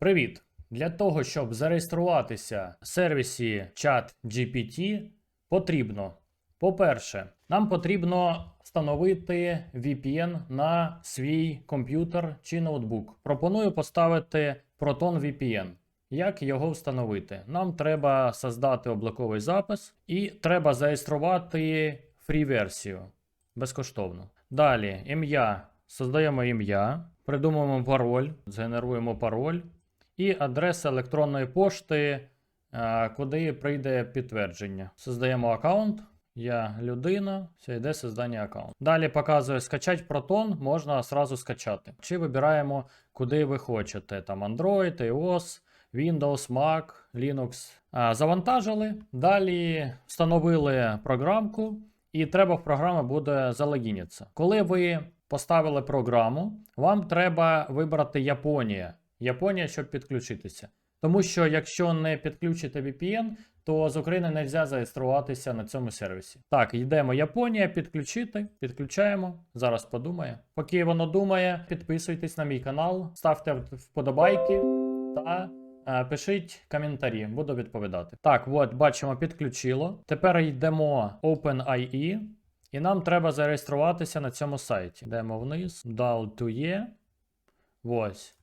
Привіт! Для того, щоб зареєструватися в сервісі ChatGPT, потрібно, по-перше, нам потрібно встановити VPN на свій комп'ютер чи ноутбук. Пропоную поставити Proton VPN. Як його встановити? Нам треба создати облаковий запис і треба зареєструвати фрі-версію безкоштовно. Далі, ім'я. Создаємо ім'я, придумуємо пароль, згенеруємо пароль і адреса електронної пошти, е, куди прийде підтвердження. Создаємо аккаунт. Я людина, все йде создання аккаунту. Далі показує скачати Proton, можна одразу скачати. Чи вибираємо, куди ви хочете. Там Android, iOS, Windows, Mac, Linux. А, завантажили. Далі встановили програмку, і треба в програмі буде залогінитися. Коли ви поставили програму, вам треба вибрати Японія. Японія, щоб підключитися. Тому що якщо не підключите VPN, то з України не можна зареєструватися на цьому сервісі. Так, йдемо Японія, підключити, підключаємо. Зараз подумає. Поки воно думає, підписуйтесь на мій канал, ставте вподобайки та е, пишіть коментарі, буду відповідати. Так, от бачимо, підключило. Тепер йдемо OpenIE, і нам треба зареєструватися на цьому сайті. Йдемо вниз, DAL to E. Ось.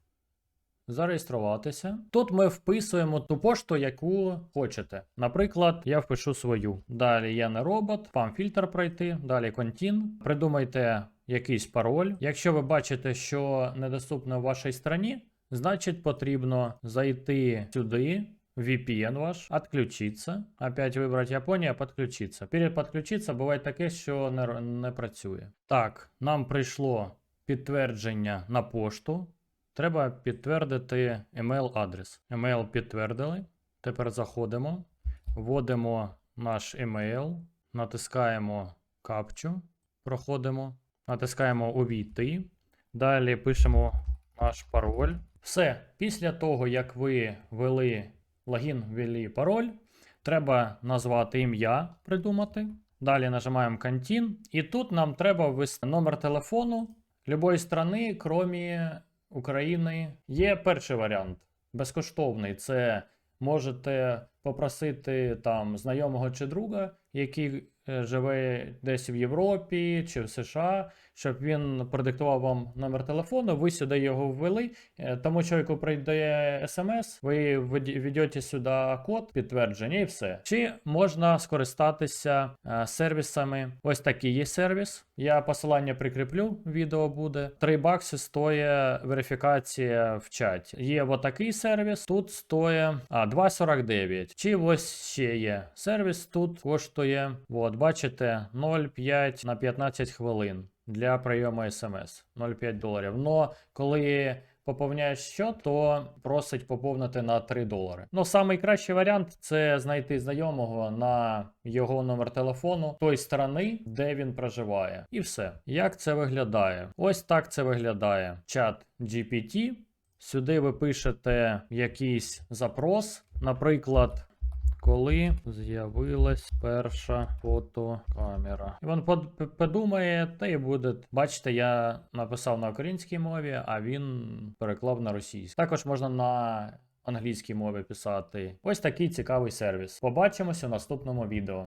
Зареєструватися. Тут ми вписуємо ту пошту, яку хочете. Наприклад, я впишу свою. Далі я не робот, спам-фільтр пройти, далі контін. Придумайте якийсь пароль. Якщо ви бачите, що недоступно в вашій страні, значить потрібно зайти сюди. VPN ваш, отключиться. Опять вибрати Японія, подключиться. Перед подключиться буває таке, що не, не працює. Так, нам прийшло підтвердження на пошту. Треба підтвердити email адрес. Email підтвердили. Тепер заходимо, вводимо наш email, натискаємо капчу, проходимо, натискаємо увійти. Далі пишемо наш пароль. Все. Після того, як ви ввели логін, ввели пароль, треба назвати ім'я, придумати. Далі нажимаємо Continue. І тут нам треба ввести номер телефону любої страни, крім України. Є перший варіант безкоштовний. Це можете попросити там знайомого чи друга, який е, живе десь в Європі чи в США, щоб він продиктував вам номер телефону, ви сюди його ввели. Е, Тому чоловіку прийде смс, ви введете сюди код підтвердження і все. Чи можна скористатися е, сервісами? Ось такий є сервіс. Я посилання прикріплю, відео буде. 3 бакси стоїть верифікація в чаті. Є отакий сервіс, тут стоїть а, 2,49. Чи ось ще є сервіс, тут коштує, от, бачите, 0,5 на 15 хвилин для прийому смс. 0,5 доларів. Но коли поповняєш счет, то просить поповнити на 3 долари. Ну, самий кращий варіант це знайти знайомого на його номер телефону той сторони, де він проживає. І все. Як це виглядає? Ось так це виглядає. Чат GPT. Сюди ви пишете якийсь запрос, наприклад. Коли з'явилась перша фотокамера. І він под- подумає, та й буде. Бачите, я написав на українській мові, а він переклав на російську. Також можна на англійській мові писати. Ось такий цікавий сервіс. Побачимося в наступному відео.